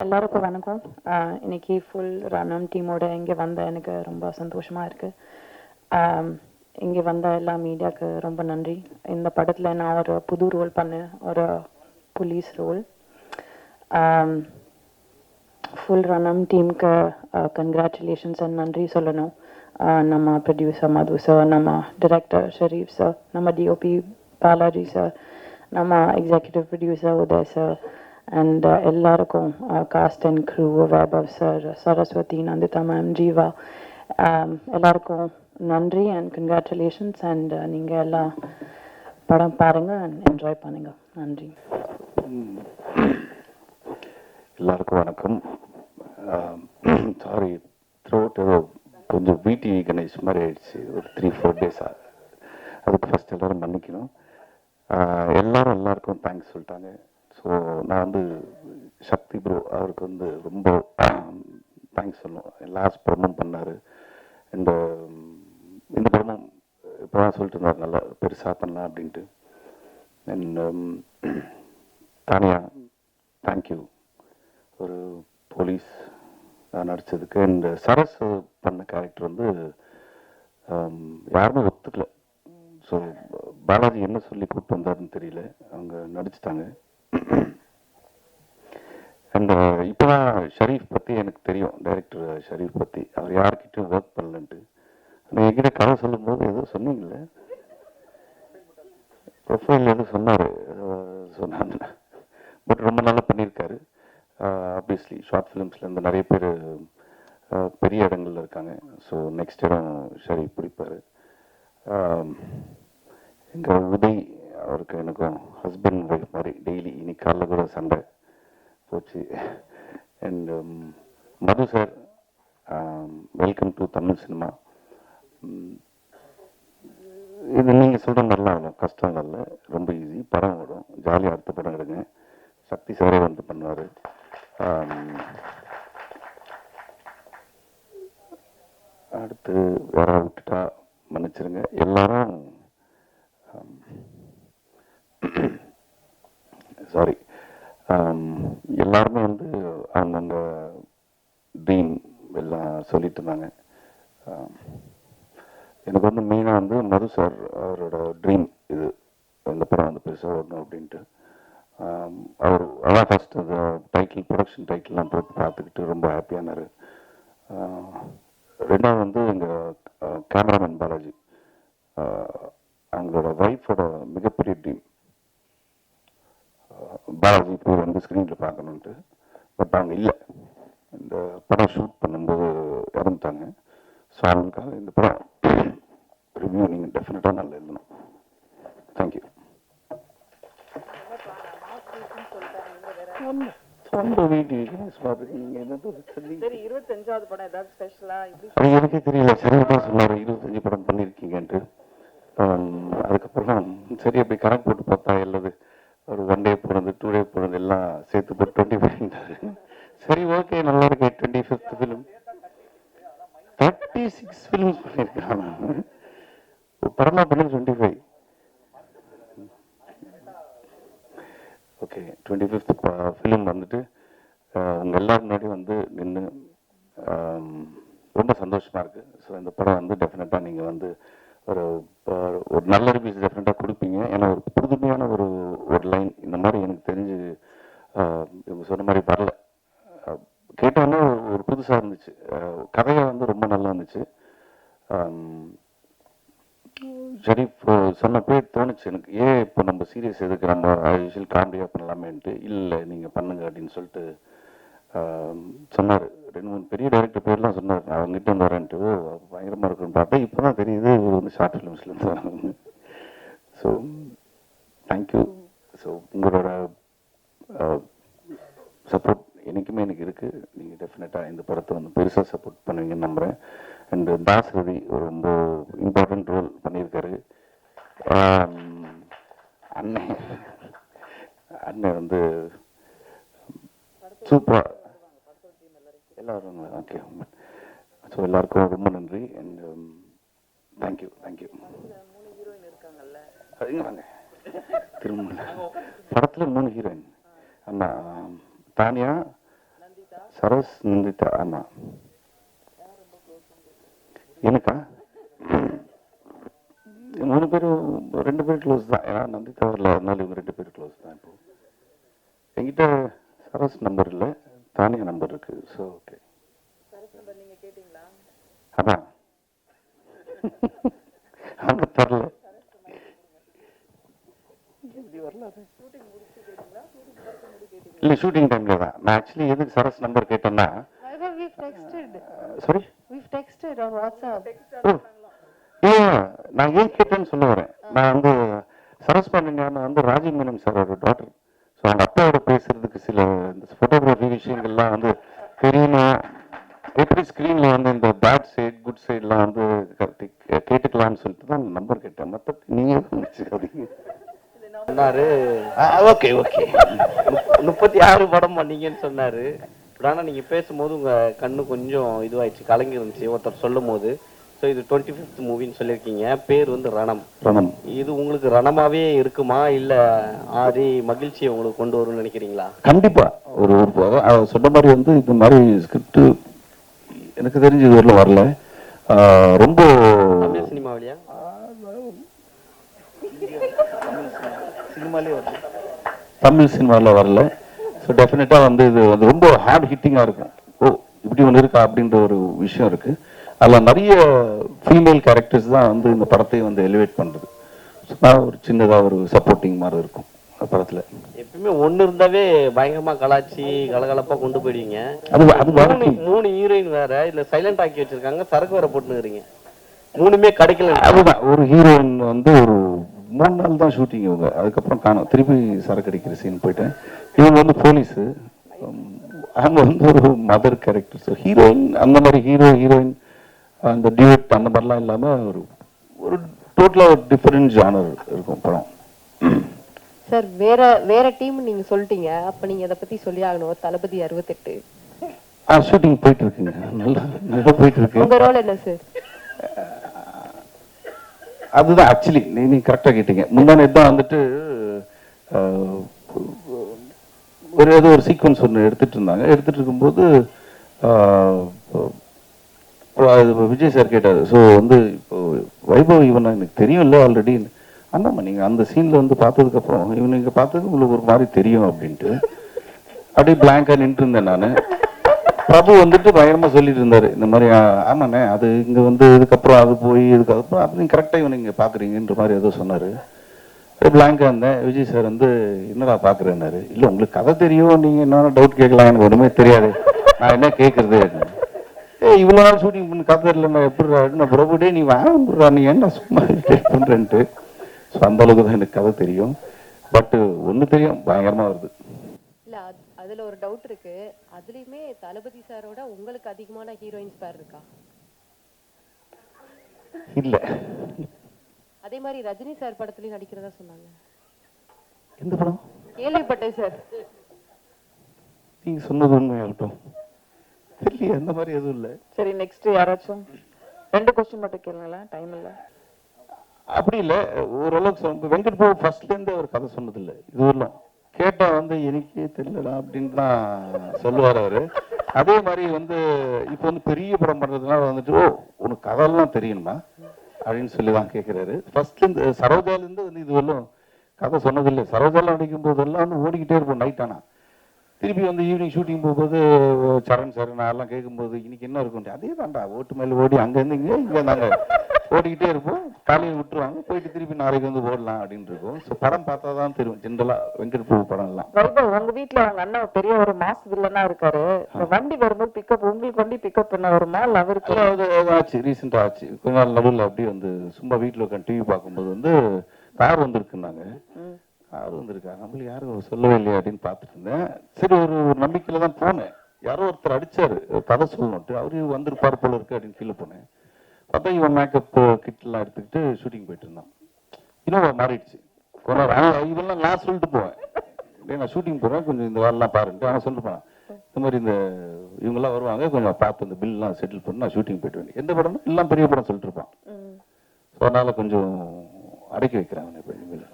எல்லாருக்கும் வணக்கம். ஆஹ் இன்னைக்கு ஃபுல் ரணம் டீமோட இங்கே வந்த எனக்கு ரொம்ப சந்தோஷமா இருக்கு. இங்கே வந்த எல்லா மீடியாவுக்கு ரொம்ப நன்றி. இந்த படத்தில் நான் ஒரு புது ரோல் பண்ணேன் ஒரு போலீஸ் ரோல் ஃபுல் ரணம் டீமுக்கு கங்க்ராச்சுலேஷன்ஸ் அண்ட் நன்றி சொல்லணும். ஆஹ் நம்ம ப்ரொடியூசர் மது சார் நம்ம டிரெக்டர் ஷரீஃப் சார் நம்ம டிஓபி பாலாஜி சார் நம்ம executive producer Uday sir and எல்லாருக்கும் cast and crew Vaibhav sir Saraswathi Nandita ma'am Jeeva எல்லாருக்கும் நன்றி அண்ட் கங்க்ராச்சுலேஷன்ஸ் அண்ட் நீங்கள் எல்லாம் படம் பாருங்கள் அண்ட் என்ஜாய் பண்ணுங்கள் நன்றி எல்லாருக்கும் வணக்கம் சாரி த்ரோட் ஏதோ கொஞ்சம் பிடி கணேஷ் மாதிரி ஆயிடுச்சு ஒரு த்ரீ ஃபோர் டேஸாக அதுக்கு ஃபஸ்ட் எல்லாரும் மன்னிக்கணும் எல்லோரும் எல்லாரும் எல்லாருக்கும் தேங்க்ஸ் சொல்லிட்டாங்க ஸோ நான் வந்து சக்தி ப்ரோ அவருக்கு வந்து ரொம்ப தேங்க்ஸ் சொல்லணும். லாஸ்ட் படமும் பண்ணார். இந்த இந்த படமும் இப்போ தான் சொல்லிட்டு இருந்தார் நல்லா பெருசாக பண்ணலாம் அப்படின்ட்டு. அண்ட் தானியா தேங்க்யூ ஒரு போலீஸ் நடித்ததுக்கு அண்ட் சரஸ் பண்ண கேரக்டர் வந்து யாருமே ஒத்துக்கல. ஸோ பாலாஜி என்ன சொல்லி கூப்பிட்டு வந்தாருன்னு தெரியல. அவங்க நடிச்சிட்டாங்க. அந்த இப்போ தான் ஷரீஃப் பற்றி எனக்கு தெரியும் டைரக்டர் ஷரீஃப் பற்றி அவர் யார்கிட்டையும் ஒர்க் பண்ணலன்ட்டு. ஆனால் என்கிட்ட கதை சொல்லும்போது ஏதோ சொன்னீங்களே ப்ரொஃபைல் எதுவும் சொன்னார். சொன்னாங்க பட் ரொம்ப நல்லா பண்ணியிருக்காரு. ஆப்வியஸ்லி ஷார்ட் ஃபிலிம்ஸ்லேருந்து நிறைய பேர் பெரிய இடங்கள்ல இருக்காங்க. ஸோ நெக்ஸ்ட் இடம் ஷரீஃப் பிடிப்பார். எங்கள் உதய் அவருக்கு எனக்கும் ஹஸ்பண்ட் காலைல கூட சண்டை போச்சு. And um, Madhu sir welcome to Tamil cinema இது நீங்கள் சொல்கிற நல்லா வரும் கஷ்டம் இல்லை ரொம்ப ஈஸி படம் வரும் ஜாலியாக அடுத்த படம் எடுங்க. சக்தி சாரே வந்து பண்ணுவார் அடுத்து வேற விட்டுட்டா மன்னிச்சிருங்க எல்லாரும் சாரி எல்லாருமே வந்து அந்தந்த ட்ரீம் எல்லாம் சொல்லிட்டு இருந்தாங்க. எனக்கு வந்து மெயினாக வந்து மது சார் அவரோட ட்ரீம் இது. அந்த படம் வந்து பெருசாக வரணும் அப்படின்ட்டு. அவர் அதான் ஃபஸ்ட் அந்த டைட்டில் ப்ரொடக்ஷன் டைட்டில்லாம் போட்டு பார்த்துக்கிட்டு ரொம்ப ஹாப்பியானார் ரெண்டாவது வந்து எங்கள் கேமராமேன் பாலாஜி. ஸ்க்ரீனில் பார்க்கணுன்ட்டு பட் அவங்க இல்லை. இந்த படம் ஷூட் பண்ணும்போது இறந்துட்டாங்க. ஸோ அவங்களுக்காக இந்த படம் ரிவ்யூ நீங்கள் டெஃபினட்டாக நல்லா எழுதணும். தேங்க்யூ எனக்கே தெரியல. சரி தான் சொன்னார். இருபத்தஞ்சு படம் பண்ணியிருக்கீங்கன்ட்டு ஆம், அதுக்கப்புறம் சரி அப்படி கணக்கு போட்டு பார்த்தா எல்லாது ஒரு ஒன் டே பிறந்து டூ டே பிறந்து எல்லாம் சேர்த்து போட்டு டுவெண்ட்டி ஃபைவ் சரி ஓகே நல்லா இருக்கு twenty fifth film thirty six films பண்ணியிருக்கான் படமா பண்ணி twenty five okay twenty fifth film வந்துட்டு அஹ், உங்க எல்லாரும் முன்னாடி வந்து நின்று ரொம்ப சந்தோஷமாக இருக்குது ஸோ இந்த படம் வந்து டெஃபினட்டாக நீங்கள் வந்து ஒரு ஒரு- நல்ல ரிவ்யூஸ் டெஃபினட்டாக கொடுப்பீங்க. ஏன்னா ஒரு புதுமையான ஒரு ஒரு லைன் இந்த மாதிரி எனக்கு தெரிஞ்சு இவங்க சொன்ன மாதிரி வரல. கேட்டோன்னே ஒரு- புதுசாக இருந்துச்சு. கதையை வந்து ரொம்ப நல்லா இருந்துச்சு. சரி இப்போ சொன்னப்பே தோணுச்சு எனக்கு. ஏன் இப்போ நம்ம சீரியஸ் எதுக்கு நம்ம யூஷுவல் காமெடியாக பண்ணலாமேன்ட்டு? இல்லை நீங்கள் பண்ணுங்க அப்படின்னு சொல்லிட்டு சொன்னார். ரெண்டு மூணு பெரிய டேரக்டர் பேர்லாம் சொன்னார். அவங்ககிட்ட வந்து வரேன்ட்டு. பயங்கரமாக இருக்குன்னு பார்த்தா இப்போ தான் தெரியுது இவர் வந்து ஷார்ட் ஃபிலிம்ஸ்லேருந்து வராங்க. ஸோ தேங்க்யூ ஸோ உங்களோட சப்போர்ட் என்றைக்குமே எனக்கு இருக்குது நீங்கள் டெஃபினட்டாக இந்த படத்தை வந்து பெருசாக சப்போர்ட் பண்ணுவீங்கன்னு நம்புகிறேன் அண்டு தாஸ் ரவி ஒரு ரொம்ப இம்பார்ட்டண்ட் ரோல் பண்ணியிருக்காரு. அண்ணன் அண்ணன் வந்து சூப்பராக எல்லாரும் ஓகே ஸோ எல்லாருக்கும் ரொம்ப நன்றி அண்ட் தேங்க்யூ தேங்க்யூ அதுங்க வாங்க. திரும்ப படத்தில் மூணு ஹீரோயின் ஆமாம் தானியா சரஸ் நந்திதா ஆமா எனக்கா? மூணு பேரும் ரெண்டு பேரும் க்ளோஸ் தான். ஏன்னா நந்திதா வரல. அதனால இவங்க ரெண்டு பேரும் க்ளோஸ் தான் இப்போ. என்கிட்ட சரஸ் நம்பர் இல்லை தானியா நம்பர் இருக்கு. ஸோ ஓகே அதான் அவங்க தரல இல்லை ஷூட்டிங் டைம்ல தான். நான் ஆக்சுவலி எதுக்கு சரஸ் நம்பர் கேட்டேன்னா. சாரி இல்ல நான் ஏன் கேட்டேன்னு சொல்ல வரேன். நான் வந்து சரஸ் பாண்டியன் வந்து ராஜீவ் மேனன் சாரோட டாட்டர் ஸோ அவங்க அப்பாவோட பேசுறதுக்கு சில இந்த ஃபோட்டோகிராஃபி விஷயங்கள்லாம் வந்து தெரியணும் எப்படி ஸ்க்ரீனில் வந்து இந்த பேட் சைட் குட் சைட்லாம் வந்து கேட்டுக்கலாம்னு சொல்லிட்டு தான் நம்பர் கேட்டேன். மற்ற நீங்கள் சொன்னாரு. ஓகே ஓகே முப்பத்தி ஆறு படம் பண்ணீங்கன்னு சொன்னாரு. பட் ஆனா நீங்க பேசும்போது உங்க கண்ணு கொஞ்சம் இதுவாயிடுச்சு கலங்கி இருந்துச்சு ஒருத்தர் சொல்லும் போது ஸோ இது டுவெண்ட்டி ஃபிஃப்த் மூவின்னு சொல்லியிருக்கீங்க. பேர் வந்து ரணம். ரணம். இது உங்களுக்கு ரணமாவே இருக்குமா? இல்ல ஆதி மகிழ்ச்சியை உங்களுக்கு கொண்டு வரும்னு நினைக்கிறீங்களா? கண்டிப்பா. ஒரு ஒரு சொன்ன மாதிரி வந்து இந்த மாதிரி ஸ்கிரிப்ட் எனக்கு தெரிஞ்சு இது வரல. ரொம்ப தமிழ் சினிமாவிலையா? தமிழ் சினிமாவில் வரல. ஸோ டெஃபினட்டாக வந்து இது வந்து ரொம்ப ஹார்ட் ஹிட்டிங்காக இருக்கும். ஓ இப்படி ஒன்று இருக்கா அப்படின்ற ஒரு விஷயம் இருக்கு. அதில் நிறைய ஃபீமேல் கேரக்டர்ஸ் தான் வந்து இந்த படத்தை வந்து எலிவேட் பண்ணுறது ஸோ நான் ஒரு சின்னதாக ஒரு சப்போர்ட்டிங் மாதிரி இருக்கும் அந்த படத்தில். எப்பயுமே ஒண்ணு இருந்தாவே பயங்கரமா கலாச்சி கலகலப்பா கொண்டு போயிடுவீங்க. அது அது மூணு ஹீரோயின் வேற இல்ல சைலண்ட் ஆக்கி வச்சிருக்காங்க. சரக்கு வேற போட்டுனுறீங்க மூணுமே கிடைக்கல. அதுதான் ஒரு ஹீரோயின் வந்து ஒரு மூணு நாள் தான் ஷூட்டிங் இவங்க. அதுக்கப்புறம் காணும். திருப்பி சரக்கு அடிக்கிற சீன் போயிட்டேன். இவங்க வந்து போலீஸு அவங்க வந்து ஒரு மதர் கேரக்டர் ஸோ ஹீரோயின் அந்த மாதிரி ஹீரோ ஹீரோயின் அந்த டியூட் அந்த மாதிரிலாம் இல்லாமல் ஒரு ஒரு டோட்டலாக ஒரு டிஃப்ரெண்ட் ஜானர் இருக்கும் படம். சார் வேற வேற டீம் நீங்க சொல்லிட்டீங்க. அப்ப நீங்க இத பத்தி சொல்லி ஆகணும். தளபதி அறுபத்தெட்டு. ஆ ஷூட்டிங் போயிட்டு இருக்குங்க நல்லா நல்லா போயிட்டு இருக்கு உங்க ரோல் என்ன சார் அதுதான் ஆக்சுவலி நீ நீ கரெக்டாக கேட்டீங்க. முந்தானே தான் வந்துட்டு ஒரு ஏதோ ஒரு சீக்வன்ஸ் ஒன்று எடுத்துட்டு இருந்தாங்க. எடுத்துட்டு இருக்கும்போது அது விஜய் சார் கேட்டார். ஸோ வந்து இப்போ வைபவ் இவனை எனக்கு தெரியும்ல ஆல்ரெடி ஆமாம்மா நீங்கள் அந்த சீனில் வந்து பார்த்ததுக்கப்புறம் இவன் நீங்கள் பார்த்தது உங்களுக்கு ஒரு மாதிரி தெரியும் அப்படின்ட்டு. அப்படியே பிளாங்காக நின்றுருந்தேன் நான். பிரபு வந்துட்டு பயங்கரமாக சொல்லிட்டு இருந்தார் இந்த மாதிரி ஆமாண்ணே அது இங்கே வந்து இதுக்கப்புறம் அது போய் இதுக்கப்புறம் அது நீங்கள் கரெக்டாக இவன் நீங்கள் பார்க்குறீங்கன்ற மாதிரி ஏதோ சொன்னார். பிளாங்காக இருந்தேன். விஜய் சார் வந்து என்னடா பார்க்குறேன்னாரு? இல்லை உங்களுக்கு கதை தெரியும் நீங்கள் என்னென்ன டவுட் கேட்கலாம் எனக்கு ஒன்றுமே தெரியாது. நான் என்ன கேட்கறது? ஏ இவ்வளோ நாள் ஷூட்டிங் பண்ணி கதை இல்லை நான் எப்படி நான் பிரபு டே நீ வாங்கா நீ என்ன சும்மா பண்ணுறேன்ட்டு ஸோ அந்த அளவுக்கு தான் எனக்கு கதை தெரியும். பட் ஒண்ணு தெரியும் பயங்கரமா வருது. இல்ல அது- அதுல ஒரு டவுட் இருக்கு. அதுலயுமே தளபதி சாரோட உங்களுக்கு அதிகமான ஹீரோயின்ஸ் பேர் இருக்கா? இல்ல. அதே மாதிரி ரஜினி சார் படத்துலயும் நடிக்கிறதா சொன்னாங்க. எந்த படம்? கேள்விப்பட்டேன் சார் நீங்க சொன்னது உண்மையாகட்டும். தெரியல அந்த மாதிரி எதுவும் இல்லை. சரி நெக்ஸ்ட் யாராச்சும்? ரெண்டு கொஸ்டின் மட்டும் கேளுங்களேன் டைம் இல்லை. அப்படி இல்லை. ஓரளவுக்கு சொன்ன வெங்கட் பாபு ஃபர்ஸ்ட்லேருந்து அவர் கதை சொன்னதில்லை. இது வரலாம். கேட்டால் வந்து எனக்கே தெரியலடா அப்படின்னு தான் சொல்லுவார் அவர். அதே மாதிரி வந்து இப்போ வந்து பெரிய படம் பண்ணுறதுனால வந்துட்டு ஓ உனக்கு கதையெல்லாம் தெரியணுமா? அப்படின்னு சொல்லி தான் கேட்குறாரு ஃபர்ஸ்ட்லேருந்து சரோஜாலேருந்து வந்து இது வரலும். கதை சொன்னதில்லை. சரோஜாலாம் நடிக்கும் போதெல்லாம் வந்து ஓடிக்கிட்டே இருப்போம் நைட் ஆனால் திருப்பி வந்து ஈவினிங் ஷூட்டிங் போகும்போது சரண் சார் நான் எல்லாம் கேட்கும்போது இன்னைக்கு என்ன இருக்கும் அதே தான்டா ஓட்டு மேல ஓடி அங்கேருந்து இங்கே இங்கே நாங்கள் ஓடிக்கிட்டே இருப்போம். காலையில் விட்டுருவாங்க. போயிட்டு திருப்பி நாளைக்கு வந்து ஓடலாம் அப்படின்னு இருக்கும். ஸோ படம் பார்த்தா தான் தெரியும். ஜென்ரலா வெங்கட் பிரபு படம் எல்லாம் உங்க வீட்ல உங்க அண்ணன் பெரிய ஒரு மாஸ் வில்லனா இருக்காரு. வண்டி வரும்போது பிக்கப் உங்களுக்கு வண்டி பிக்கப் பண்ண வருமா? இல்ல அவருக்கு? அது ஆச்சு. ரீசெண்டாக ஆச்சு. கொஞ்ச நாள் நடுவில் அப்படியே வந்து சும்மா வீட்டில் உட்காந்து டிவி பார்க்கும்போது வந்து கார் வந்திருக்குன்னாங்க. ம். கார் வந்திருக்கா? நம்மளுக்கு யாரும் சொல்லவே இல்லையா அப்படின்னு பார்த்துட்டு இருந்தேன். சரி ஒரு ஒரு நம்பிக்கையில தான் போனேன். யாரோ ஒருத்தர் அடிச்சாரு. கதை சொல்லணும்ட்டு. அவரு வந்திருப்பார் போல இருக்கு அப்படின்னு கீழே போனேன். பார்த்தா இவன் மேக்கப் கிட்லாம் எடுத்துக்கிட்டு ஷூட்டிங் போயிட்டு இருந்தான். இன்னும் மாறிடுச்சு. இவெல்லாம் நான் சொல்லிட்டு போவேன். நான் ஷூட்டிங் போறேன் கொஞ்சம் இந்த வேலைலாம் பாருன்ட்டு அவன் சொல்லிட்டு போனான். இந்த மாதிரி இந்த இவங்கெல்லாம் வருவாங்க கொஞ்சம் பார்த்து இந்த பில்லாம் செட்டில் பண்ணி நான் ஷூட்டிங் போயிட்டு வேண்டிய எந்த படம்னா? எல்லாம் பெரிய படம் சொல்லிட்டு இருப்பான். ஸோ அதனால கொஞ்சம் அடக்கி வைக்கிறேன் அவனை இப்போ இனிமேல்.